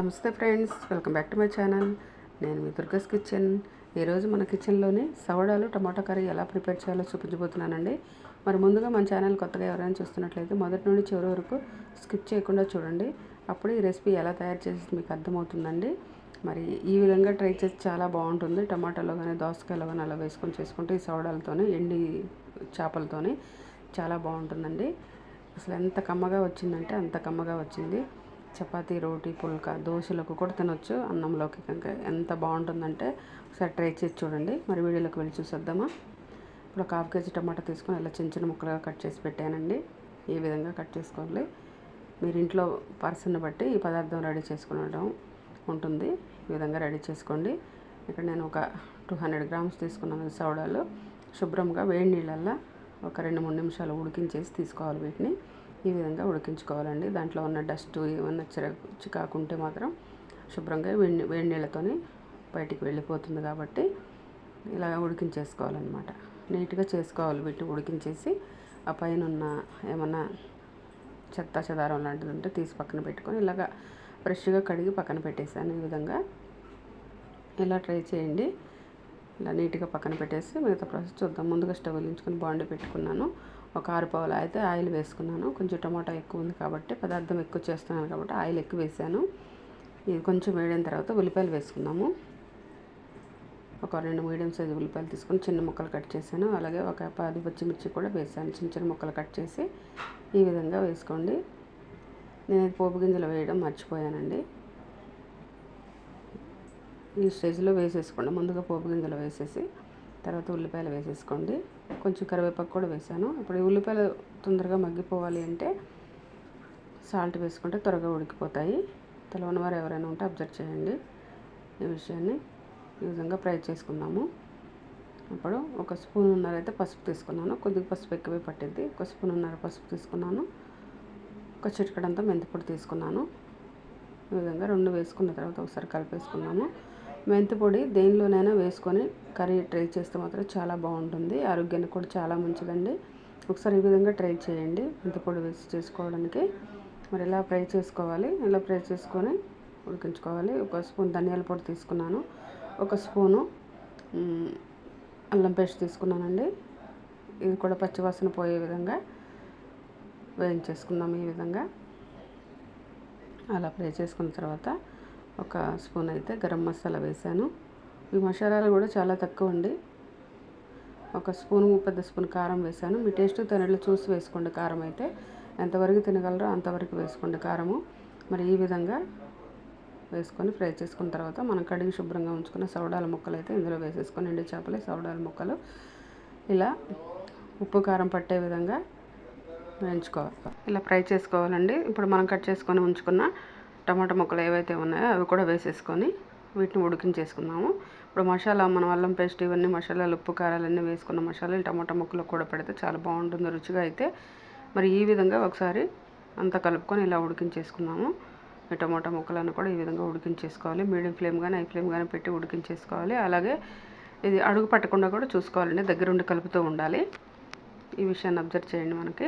నమస్తే friends welcome back to my channel. నేను మీ దుర్గస్ కిచెన్. ఈరోజు మన కిచెన్లోని సవడాలు టమాటా కర్రీ ఎలా ప్రిపేర్ చేయాలో చూపించబోతున్నానండి. మరి ముందుగా మన ఛానల్ కొత్తగా ఎవరైనా చూస్తున్నట్లయితే మొదటి నుండి చివరి వరకు స్కిప్ చేయకుండా చూడండి. అప్పుడు ఈ రెసిపీ ఎలా తయారు చేసి మీకు అర్థమవుతుందండి. మరి ఈ విధంగా ట్రై చేసి చాలా బాగుంటుంది. టమాటాలో కానీ దోసకాయలో కానీ అలా వేసుకొని చేసుకుంటే ఈ సవడాలతోనే ఎండి చేపలతోని చాలా బాగుంటుందండి. అసలు ఎంత కమ్మగా వచ్చిందంటే అంత కమ్మగా వచ్చింది. చపాతీ రోటీ పుల్కా దోశలకు కూడా తినొచ్చు. అన్నంలోకి కనుక ఎంత బాగుంటుందంటే ఒకసారి ట్రై చేసి చూడండి. మరి వీడియోలోకి వెళ్ళి చూసేద్దామా? ఇప్పుడు ఒక హాఫ్ కేజీ టమాటా తీసుకొని ఇలా చిన్న చిన్న ముక్కలుగా కట్ చేసి పెట్టానండి. ఈ విధంగా కట్ చేసుకోవాలి. మీరు ఇంట్లో పర్సన్ బట్టి ఈ పదార్థం రెడీ చేసుకునడం ఉంటుంది. ఈ విధంగా రెడీ చేసుకోండి. ఇక్కడ నేను ఒక టూ హండ్రెడ్ గ్రామ్స్ తీసుకున్నాను సోడాలు. శుభ్రంగా వేడి నీళ్ళల్లో ఒక రెండు మూడు నిమిషాలు ఉడికించేసి తీసుకోవాలి వీటిని. ఈ విధంగా ఉడికించుకోవాలండి. దాంట్లో ఉన్న డస్ట్ ఏమన్నా చిర చికాకుంటే మాత్రం శుభ్రంగా వేడి వేడి నీళ్ళతోని బయటికి వెళ్ళిపోతుంది కాబట్టి ఇలా ఉడికించేసుకోవాలన్నమాట. నీట్గా చేసుకోవాలి వీటిని ఉడికించేసి ఆ పైన ఉన్న ఏమన్నా చెత్త చెదారం లాంటిది ఉంటే తీసి పక్కన పెట్టుకొని ఇలాగ ఫ్రెష్గా కడిగి పక్కన పెట్టేసాను. ఈ విధంగా ఇలా ట్రై చేయండి. ఇలా నీట్గా పక్కన పెట్టేసి మిగతా ప్రాసెస్ చూద్దాం. ముందుగా స్టవ్ వెలించుకొని బాండి పెట్టుకున్నాను. ఒక ఆరు పావులు అయితే ఆయిల్ వేసుకున్నాను. కొంచెం టమాటా ఎక్కువ ఉంది కాబట్టి పదార్థం ఎక్కువ చేస్తున్నాను కాబట్టి ఆయిల్ ఎక్కువ వేసాను. ఇది కొంచెం వేడిన తర్వాత ఉల్లిపాయలు వేసుకున్నాము ఒక రెండు మీడియం సైజు ఉల్లిపాయలు తీసుకొని చిన్న ముక్కలు కట్ చేశాను. అలాగే ఒక పది పచ్చిమిర్చి కూడా వేసాను. చిన్న చిన్న ముక్కలు కట్ చేసి ఈ విధంగా వేసుకోండి. నేను పోపు గింజలు వేయడం మర్చిపోయానండి. ఈ స్టేజ్లో వేసేసుకోండి. ముందుగా పోపు గింజలు వేసేసి తర్వాత ఉల్లిపాయలు వేసేసుకోండి. కొంచెం కరివేపాకు కూడా వేసాను. ఇప్పుడు ఉల్లిపాయలు తొందరగా మగ్గిపోవాలి అంటే సాల్ట్ వేసుకుంటే త్వరగా ఉడికిపోతాయి. తెలవని వారు ఎవరైనా ఉంటే అబ్జర్వ్ చేయండి. ఈ విషయాన్ని ఈ విధంగా ఫ్రై చేసుకున్నాము అప్పుడు ఒక స్పూన్ ఉన్నర అయితే పసుపు తీసుకున్నాను. కొద్దిగా పసుపు ఎక్కువే పట్టింది ఒక స్పూన్ ఉన్నర పసుపు తీసుకున్నాను. ఒక చిటికడంతా మెంతిపొడి తీసుకున్నాను. ఈ విధంగా రెండు వేసుకున్న తర్వాత ఒకసారి కలిపేసుకున్నాము మెంతి పొడి దేనిలోనైనా వేసుకొని కర్రీ ట్రై చేస్తే మాత్రం చాలా బాగుంటుంది. ఆరోగ్యానికి కూడా చాలా మంచిదండి. ఒకసారి ఈ విధంగా ట్రై చేయండి. మెంతి పొడి వేసి చేసుకోవడానికి. మరి ఇలా ఫ్రై చేసుకోవాలి? ఇలా ఫ్రై చేసుకొని ఉడికించుకోవాలి? ఒక స్పూన్ ధనియాల పొడి తీసుకున్నాను. ఒక స్పూను అల్లం పేస్ట్ తీసుకున్నానండి. ఇది కూడా పచ్చివాసన పోయే విధంగా వేయించేసుకుందాం ఈ విధంగా. అలా ఫ్రై చేసుకున్న తర్వాత ఒక స్పూన్ అయితే గరం మసాలా వేసాను ఈ మసాలాలు కూడా చాలా తక్కువ అండి. ఒక స్పూన్ పెద్ద స్పూన్ కారం వేసాను మీ టేస్ట్ తినట్లు చూసి వేసుకోండి కారం అయితే. ఎంతవరకు తినగలరో అంతవరకు వేసుకోండి కారము. మరి ఈ విధంగా వేసుకొని ఫ్రై చేసుకున్న తర్వాత మనం కడిగి శుభ్రంగా ఉంచుకున్న సౌడాల ముక్కలు అయితే ఇందులో వేసేసుకొని ఎండి చేపలు సౌడాల ముక్కలు. ఇలా ఉప్పు కారం పట్టే విధంగా వేయించుకోవాలి. ఇలా ఫ్రై చేసుకోవాలండి. ఇప్పుడు మనం కట్ చేసుకొని ఉంచుకున్న టమాటా ముక్కలు ఏవైతే ఉన్నాయో అవి కూడా వేసేసుకొని వీటిని ఉడికించేసుకున్నాము ఇప్పుడు మసాలా మనం అల్లం పేస్ట్ ఇవన్నీ మసాలాలు ఉప్పు కారాలన్నీ వేసుకున్న మసాలాలు టమాటా ముక్కలు కూడా పెడితే చాలా బాగుంటుంది రుచిగా అయితే. మరి ఈ విధంగా ఒకసారి అంతా కలుపుకొని ఇలా ఉడికించేసుకున్నాము ఈ టమాటా ముక్కలను కూడా ఈ విధంగా ఉడికించేసుకోవాలి. మీడియం ఫ్లేమ్ కానీ హై ఫ్లేమ్ కానీ పెట్టి ఉడికించేసుకోవాలి. అలాగే ఇది అడుగు పట్టకుండా కూడా చూసుకోవాలండి దగ్గరుండి కలుపుతూ ఉండాలి. ఈ విషయాన్ని అబ్జర్వ్ చేయండి మనకి.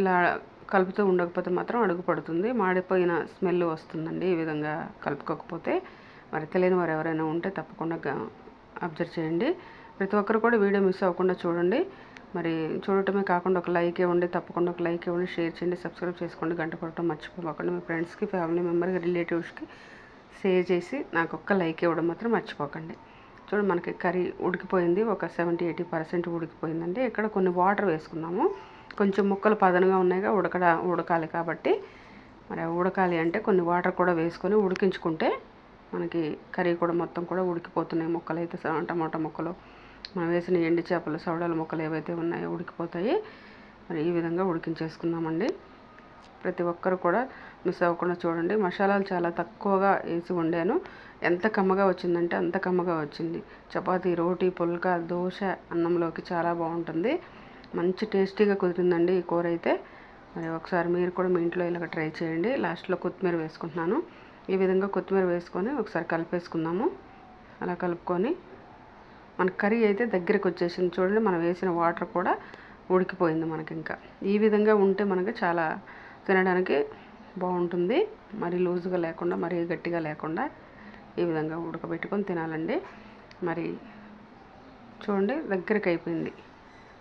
ఇలా కలుపుతూ ఉండకపోతే మాత్రం అడుగు పడుతుంది. మాడిపోయిన స్మెల్ వస్తుందండి ఈ విధంగా కలుపుకోకపోతే. మరి తెలియని వారు ఎవరైనా ఉంటే తప్పకుండా అబ్జర్వ్ చేయండి. ప్రతి ఒక్కరు కూడా వీడియో మిస్ అవ్వకుండా చూడండి. మరి చూడటమే కాకుండా ఒక లైక్ ఇవ్వండి. తప్పకుండా ఒక లైక్ ఇవ్వండి. షేర్ చేయండి. సబ్స్క్రైబ్ చేసుకోండి. గంట పడటం మర్చిపోకండి. మీ ఫ్రెండ్స్కి ఫ్యామిలీ మెంబర్కి రిలేటివ్స్కి షేర్ చేసి నాకు ఒక్క లైక్ ఇవ్వడం మాత్రం మర్చిపోకండి. చూడండి మనకి కర్రీ ఉడికిపోయింది. ఒక సెవెంటీ ఎయిటీ పర్సెంట్ ఉడికిపోయిందండి. ఇక్కడ కొన్ని వాటర్ వేసుకున్నాము. కొంచెం ముక్కలు పదనగా ఉన్నాయిగా ఉడకడ ఉడకాలి కాబట్టి మరి ఉడకాలి అంటే కొన్ని వాటర్ కూడా వేసుకొని ఉడికించుకుంటే మనకి కర్రీ కూడా మొత్తం కూడా ఉడికిపోతున్నాయి ముక్కలు అయితే టమాటా ముక్కలు. మనం వేసిన ఎండి చేపలు సౌడాల ముక్కలు ఏవైతే ఉన్నాయో ఉడికిపోతాయి. మరి ఈ విధంగా ఉడికించేసుకుందామండి. ప్రతి ఒక్కరు కూడా మిస్ అవ్వకుండా చూడండి. మసాలాలు చాలా తక్కువగా వేసి వండాను. ఎంత కమ్మగా వచ్చిందంటే అంత కమ్మగా వచ్చింది. చపాతీ రోటీ పుల్కా దోశ అన్నంలోకి చాలా బాగుంటుంది. మంచి టేస్టీగా కుదిరిందండి ఈ కూర అయితే. మరి ఒకసారి మీరు కూడా మీ ఇంట్లో ఇలాగ ట్రై చేయండి. లాస్ట్లో కొత్తిమీర వేసుకుంటున్నాను. ఈ విధంగా కొత్తిమీర వేసుకొని ఒకసారి కలిపేసుకుందాము. అలా కలుపుకొని మన కర్రీ అయితే దగ్గరికి వచ్చేసింది చూడండి. మనం వేసిన వాటర్ కూడా ఉడికిపోయింది మనకి ఇంకా. ఈ విధంగా ఉంటే మనకి చాలా తినడానికి బాగుంటుంది. మరి లూజుగా లేకుండా మరీ గట్టిగా లేకుండా ఈ విధంగా ఉడకబెట్టుకొని తినాలండి. మరి చూడండి దగ్గరికి అయిపోయింది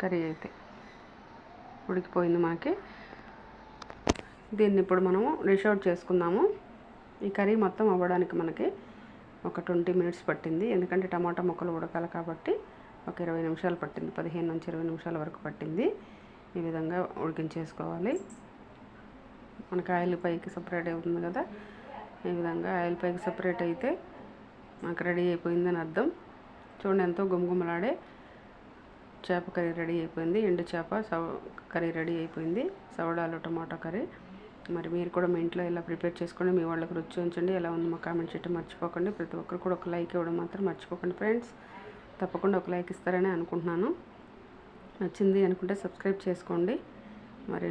కర్రీ అయితే. ఉడికిపోయింది మనకి దీన్ని ఇప్పుడు మనము డిష్ అవుట్ చేసుకుందాము. ఈ కర్రీ మొత్తం అవ్వడానికి మనకి ఒక ట్వంటీ మినిట్స్ పట్టింది. ఎందుకంటే టమాటా ముక్కలు ఉడకాలి కాబట్టి ఒక ఇరవై నిమిషాలు పట్టింది. పదిహేను నుంచి ఇరవై నిమిషాల వరకు పట్టింది. ఈ విధంగా ఉడికించేసుకోవాలి. మనకి ఆయిల్ పైకి సపరేట్ అవుతుంది కదా. ఈ విధంగా ఆయిల్ పైకి సపరేట్ అయితే మనకు రెడీ అయిపోయిందని అర్థం. చూడండి ఎంతో గుమగుమలాడే చేప కర్రీ రెడీ అయిపోయింది ఎండు చేప సవ కర్రీ రెడీ అయిపోయింది సవడాలు టమాటా కర్రీ. మరి మీరు కూడా మీ ఇంట్లో ఇలా ప్రిపేర్ చేసుకోండి మీ వాళ్ళకి రుచి ఉంచండి ఎలా ఉంది మా కామెంట్ చేయటం మర్చిపోకండి. ప్రతి ఒక్కరు కూడా ఒక లైక్ ఇవ్వడం మాత్రం మర్చిపోకండి ఫ్రెండ్స్. తప్పకుండా ఒక లైక్ ఇస్తారని అనుకుంటున్నాను. నచ్చింది అనుకుంటే సబ్స్క్రైబ్ చేసుకోండి. మరి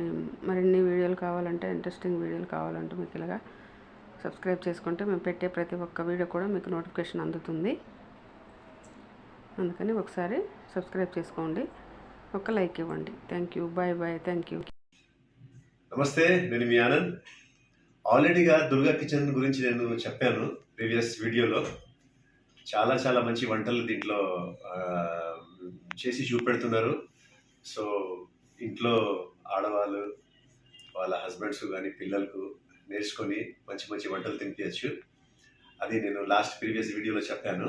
మరిన్ని వీడియోలు కావాలంటే ఇంట్రెస్టింగ్ వీడియోలు కావాలంటే మీకు ఇలాగా సబ్స్క్రైబ్ చేసుకుంటే మేము పెట్టే ప్రతి ఒక్క వీడియో కూడా మీకు నోటిఫికేషన్ అందుతుంది. అందుకని ఒకసారి సబ్స్క్రైబ్ చేసుకోండి. ఒక లైక్ ఇవ్వండి. Thank you. Bye bye. Thank you. నమస్తే నేను మీ ఆనంద్. ఆల్రెడీగా దుర్గా కిచెన్ గురించి నేను చెప్పాను ప్రీవియస్ వీడియోలో. చాలా చాలా మంచి వంటలు దీంట్లో చేసి చూపెడుతున్నారు. సో ఇంట్లో ఆడవాళ్ళు వాళ్ళ హస్బెండ్స్ కానీ పిల్లలకు నేర్చుకొని మంచి మంచి వంటలు తినిపించచ్చు అది నేను లాస్ట్ ప్రీవియస్ వీడియోలో చెప్పాను.